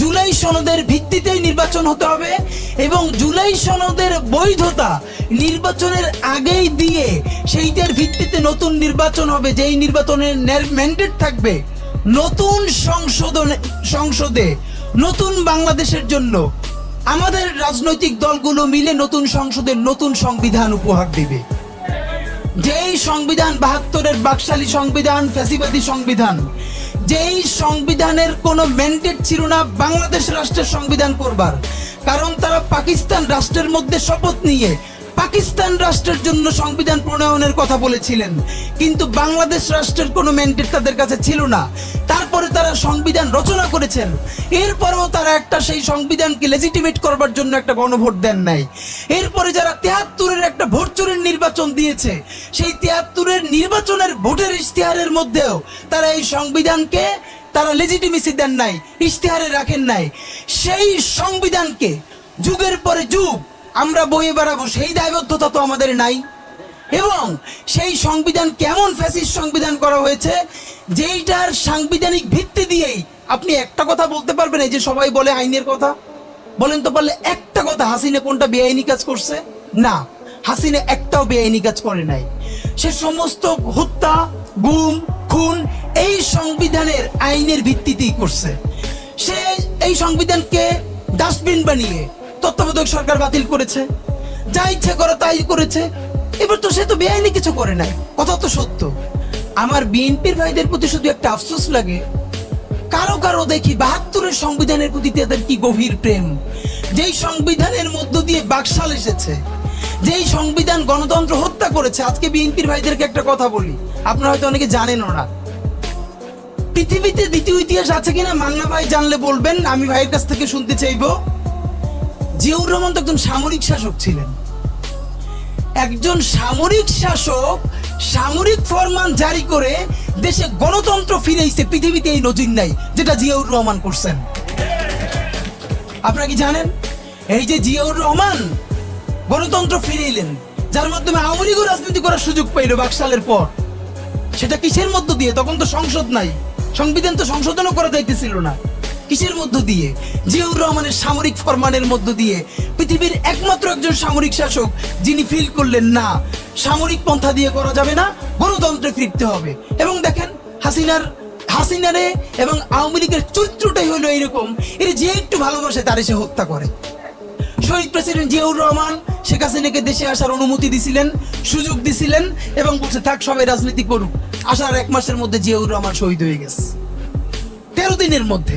জুলাই সনদের ভিত্তিতেই নির্বাচন হতে হবে এবং জুলাই সনদের বৈধতা নির্বাচনের আগেই দিয়ে সেইটার ভিত্তিতে নতুন নির্বাচন হবে, যেই নির্বাচনের ম্যান্ডেট থাকবে নতুন সংশোধন সংসদে, নতুন বাংলাদেশের জন্য। আমাদের রাজনৈতিক দলগুলো মিলে নতুন সংসদের নতুন সংবিধান উপহার দিবে। যেই সংবিধান বাহাত্তরের বাকশালী সংবিধান, ফ্যাসিবাদী সংবিধান যেই সংবিধানের কোনো ম্যান্ডেট ছিল না, বাংলাদেশ রাষ্ট্রের সংবিধান করবার। কারণ তারা পাকিস্তান রাষ্ট্রের মধ্যে শপথ নিয়ে পাকিস্তান রাষ্ট্রের জন্য সংবিধান প্রণয়নের কথা বলেছিলেন। কিন্তু বাংলাদেশ রাষ্ট্রের কোনো ম্যান্ডেট তাদের কাছে ছিল না। তারপরে তারা সংবিধান রচনা করেছেন। এরপরেও তারা একটা সেই সংবিধানকে লেজিটিমেট করবার জন্য একটা গণভোট দেন নাই। এরপরে যারা তেহাত্তরের একটা ভোট চুরির নির্বাচন দিয়েছে, সেই তেহাত্তরের নির্বাচনের ভোটের ইশতেহারের মধ্যেও তারা এই সংবিধানকে তারা লেজিটিমেসি দেন নাই, ইশতেহারে রাখেন নাই। সেই সংবিধানকে যুগের পরে যুগ আমরা বইয়ে বেড়াবো, সেই দায়বদ্ধতা তো আমাদের নাই। এবং সেই সংবিধান কেমন ফ্যাসিস্ট সংবিধান করা হয়েছে, যেইটার সাংবিধানিক ভিত্তি দিয়েই আপনি একটা কথা বলতে পারবেন, এই যে সবাই বলে আইনের কথা। বলেন তো পারলে একটা কথা, হাসিনা কোনটা বেআইনি কাজ করছে? না, হাসিনা একটাও বেআইনি কাজ করে নাই। সে সমস্ত হত্যা, গুম, খুন এই সংবিধানের আইনের ভিত্তিতেই করছে। সে এই সংবিধানকে ডাস্টবিন বানিয়ে তত্ত্বাবধায়ক সরকার বাতিল করেছে। যা ইচ্ছে করে তাই করেছে। এবার তো সে তো বেআইনি কিছু করে নাই। কথা তো সত্য। আমার বিএনপির ভাইদের প্রতি শুধু একটা আফসোস লাগে। কারও কারও দেখি বাহাত্তরের সংবিধানের প্রতি তাদের কি গভীর প্রেম। যেই সংবিধানের মধ্য দিয়ে বাকশাল এসেছে। যেই সংবিধান গণতন্ত্র হত্যা করেছে। আজকে বিএনপির ভাইদেরকে একটা কথা বলি। আপনারা হয়তো অনেকে জানেনও না পৃথিবীতে দ্বিতীয় ইতিহাস আছে কিনা মান্না ভাই জানলে বলবেন। আমি ভাইয়ের কাছ থেকে শুনতে চাইব। জিয়াউর রহমান তো একজন সামরিক শাসক ছিলেন। একজন সামরিক শাসক সামরিক ফরমান জারি করে দেশে গণতন্ত্র ফিরেছে পৃথিবীতে এই নজির নাই, যেটা জিয়াউর রহমান করছেন। আপনারা কি জানেন? এই যে জিয়াউর রহমান গণতন্ত্র ফিরে এলেন যার মাধ্যমে আওয়ামী লীগও রাজনীতি করার সুযোগ পাইল বাকশালের পর। সেটা কিসের মধ্য দিয়ে? তখন তো সংসদ নাই, সংবিধান তো সংশোধনও করা যাইতেছিল না। কিসের মধ্য দিয়ে? জিয়াউর রহমানের সামরিক ফরমানের মধ্য দিয়ে। পৃথিবীর একমাত্র একজন সামরিক শাসক, যিনি ফিল করলেন, না, সামরিক পন্থা দিয়ে করা যাবে না, গণতন্ত্রে ফিরতে হবে। এবং দেখেন, হাসিনার, হাসিনারে এবং আওয়ামী লীগের চরিত্রটাই হলো এইরকম। এর যে একটু ভালোবাসে, তারে সে হত্যা করে। শহীদ প্রেসিডেন্ট জিয়াউর রহমান শেখ হাসিনাকে দেশে আসার অনুমতি দিছিলেন, সুযোগ দিছিলেন এবং বলছে, থাক, সবাই রাজনীতি করুক। আসার এক মাসের মধ্যে জিয়াউর রহমান শহীদ হয়ে গেছে। তেরো দিনের মধ্যে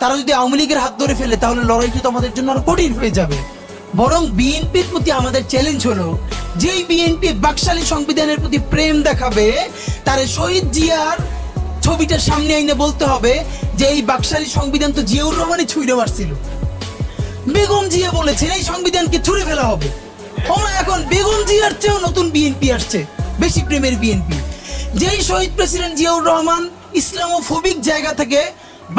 তারা যদি আওয়ামী লীগের হাত ধরে ফেলে, তাহলে লড়াইটি তো আমাদের জন্য আরও কঠিন হয়ে যাবে। বরং বিএনপির প্রতি আমাদের চ্যালেঞ্জ হলো, যেই বিএনপি বাকশালী সংবিধানের প্রতি প্রেম দেখাবে, তার শহীদ জিয়ার ছবিটা সামনে আইনে বলতে হবে যে এই বাকশালী সংবিধান তো জিয়াউর রহমানই ছুঁড়ে মারছিল। বেগম জিয়া বলেছেন, এই সংবিধানকে ছুঁড়ে ফেলা হবে। আমরা এখন বেগম জিয়ার চেয়েও নতুন বিএনপি আসছে, বেশি প্রেমের বিএনপি। যেই শহীদ প্রেসিডেন্ট জিয়াউর রহমান ইসলামোফোবিক জায়গা থেকে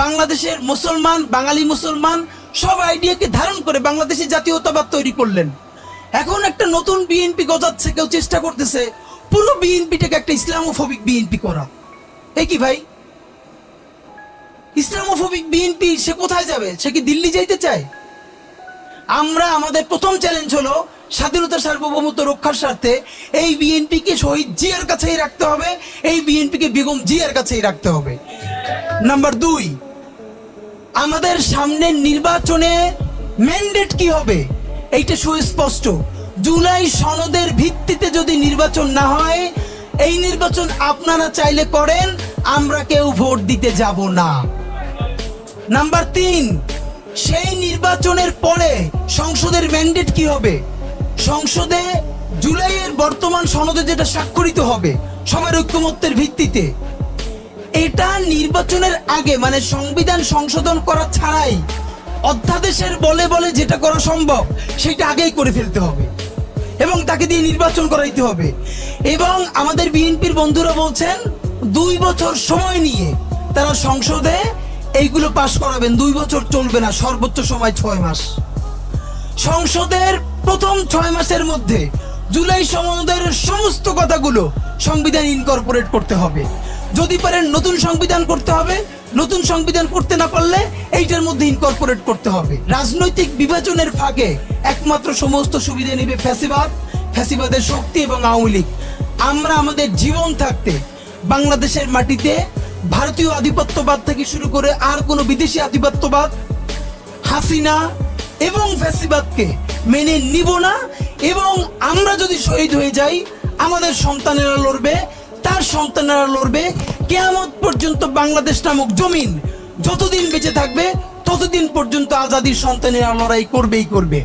বাংলাদেশের মুসলমান, বাঙালি মুসলমান, সব আইডিয়াকে ধারণ করে বাংলাদেশে জাতীয়তাবাদ তৈরি করলেন। এখন একটা নতুন বিএনপি গজাচ্ছে, কেউ চেষ্টা করতেছে পুরো বিএনপিটাকে একটা ইসলামোফোবিক বিএনপি করা। এ কি ভাই? ইসলামোফোবিক বিএনপি সে কোথায় যাবে? সে কি দিল্লি যাইতে চায়? আমরা, আমাদের প্রথম চ্যালেঞ্জ হলো স্বাধীনতা সার্বভৌমত্ব রক্ষার স্বার্থে এই বিএনপিকে শহীদ জিয়ার কাছেই রাখতে হবে, এই বিএনপিকে বেগম জিয়ার কাছেই রাখতে হবে। নাম্বার দুই, আমাদের সামনের নির্বাচনে ম্যান্ডেট কি হবে? এইটা সুস্পষ্ট। জুলাই সনদের ভিত্তিতে যদি নির্বাচন না হয়, এই নির্বাচন আপনারা চাইলে করেন, আমরা কেউ ভোট দিতে যাব না। নাম্বার তিন, সেই নির্বাচনের পরে সংসদের ম্যান্ডেট কি হবে? সংসদে জুলাইয়ের বর্তমান সনদে যেটা স্বাক্ষরিত হবে সবার ঐক্যমত্যের ভিত্তিতে। এটা নির্বাচনের আগে মানে সংবিধান সংশোধন করা ছাড়াই অধ্যাদেশের বলে বলে যেটা করা সম্ভব, সেটা আগেই করে ফেলতে হবে। এবং তাকে দিয়ে নির্বাচন করাইতে হবে। এবং আমাদের বিএনপির বন্ধুরা বলছেন, দুই বছর সময় নিয়ে তারা সংসদে এইগুলো পাশ করাবেন, দুই বছর চলবে না, সর্বোচ্চ সময় ছয় মাস। সংসদের প্রথম ছয় মাসের মধ্যে জুলাই সনদের সমস্ত কথাগুলো সংবিধান ইনকর্পোরেট করতে হবে। যদি পারেন নতুন সংবিধান করতে হবে, নতুন সংবিধান করতে না পারলে এইটার মধ্যে ইনকর্পোরেট করতে হবে। রাজনৈতিক বিভাজনের ফাঁকে একমাত্র সমস্ত সুবিধা নেবে ফ্যাসিবাদ, ফ্যাসিবাদের শক্তি এবং আওয়ামী লীগ। আমরা আমাদের জীবন থাকতে বাংলাদেশের মাটিতে ভারতীয় আধিপত্যবাদ থেকে শুরু করে আর কোনো বিদেশি আধিপত্যবাদ, হাসিনা এবং ফ্যাসিবাদকে মেনে নিব না। এবং আমরা যদি শহীদ হয়ে যাই, আমাদের সন্তানেরা লড়বে তার সন্তানেরা লড়বে। কেয়ামত পর্যন্ত বাংলাদেশ নামক জমিন যতদিন বেঁচে থাকবে, ততদিন পর্যন্ত আজাদির সন্তানেরা লড়াই করবেই করবে।